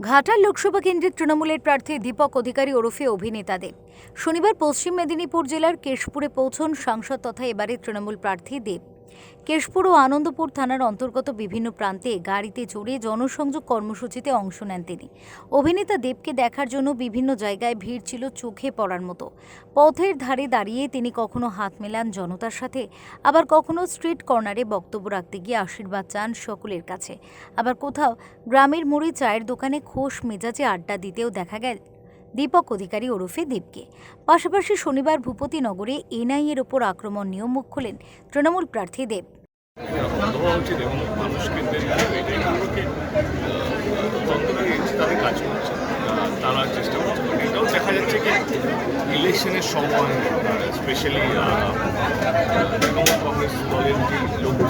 ঘাটাল লোকসভা কেন্দ্রের তৃণমূলের প্রার্থী দীপক অধিকারী ওরফে অভিনেতাদের। শনিবার পশ্চিম মেদিনীপুর জেলার কেশপুরে পৌঁছন সাংসদ তথা এবারের তৃণমূল প্রার্থী দেব। কেশপুর ও আনন্দপুর থানার অন্তর্গত বিভিন্ন প্রান্তে গাড়িতে চড়ে জনসংযোগ কর্মসূচিতে অংশ নেন তিনি। অভিনেতা দেবকে দেখার জন্য বিভিন্ন জায়গায় ভিড় ছিল চোখে পড়ার মতো। পথের ধারে দাঁড়িয়ে তিনি কখনো হাত মেলান জনতার সাথে, আবার কখনো স্ট্রিট কর্নারে বক্তব্য রাখতে গিয়ে আশীর্বাদ চান সকলের কাছে। আবার কোথাও গ্রামের মোড়ে চায়ের দোকানে খোশ মেজাজে আড্ডা দিতেও দেখা গেল দীপক অধিকারী ওরফে দেবকে পাশাপাশি শনিবার ভূপতিনগরে এনআইএর ওপর আক্রমণ নিয়েও মুখ খোলেন তৃণমূল প্রার্থী দেব। তারা চেষ্টা করছে। এটাও দেখা যাচ্ছে কি ইলেকশনের সময় স্পেশালি তৃণমূল কংগ্রেস দলের যে লোকগুলোকে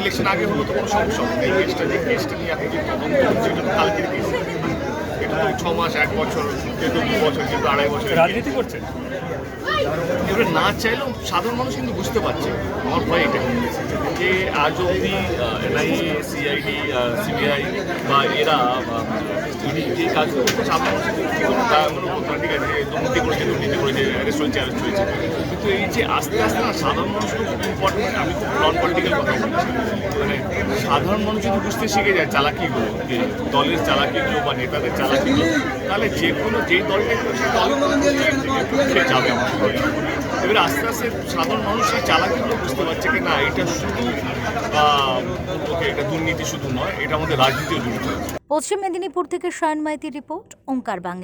ইলেকশন আগে হলো তো কোনো সমস্যা হবে। এই কেসটা যে কেসটা নিয়ে এখন যে তদন্ত হচ্ছে এটা তো কালকের কেস এটা তো ছ মাস এক বছর যে দু বছর যে আড়াই বছর রাজনীতি করছে? এবারে না চাইলেও সাধারণ মানুষ কিন্তু বুঝতে পারছে। আমার ভয় এটা যে আজ অবধি এনআইএ সিআইডি সিবিআই বা এরা ইডি যে কাজগুলো করছে কি কোনো তা- কোনো কথা ঠিক আছে দুর্নীতি করেছে দুর্নীতি করেছে অ্যারেস্ট হয়েছে অ্যারেস্ট হয়েছে। কিন্তু এই যে আস্তে আস্তে সাধারণ মানুষের খুব ইম্পর্টেন্ট আমি খুব নন পলিটিক্যাল কথা বলছি। মানে সাধারণ মানুষ যদি বুঝতে শিখে যায় চালাকিগুলো দলের চালাকিগুলো বা নেতাদের চালাকিগুলো, তাহলে যে কোনো যেই দলটাই করবে সেই দল যাবে এবারে আস্তে আস্তে সাধারণ মানুষ এই চালাকিগুলো বুঝতে পারছে কি না, এটা শুধু ওকে, এটা দুর্নীতি শুধু নয়, এটা আমাদের রাজনীতিও জড়িত পশ্চিম মেদিনীপুর থেকে শয়ন মাইতির রিপোর্ট, ওঙ্কার বাংলা।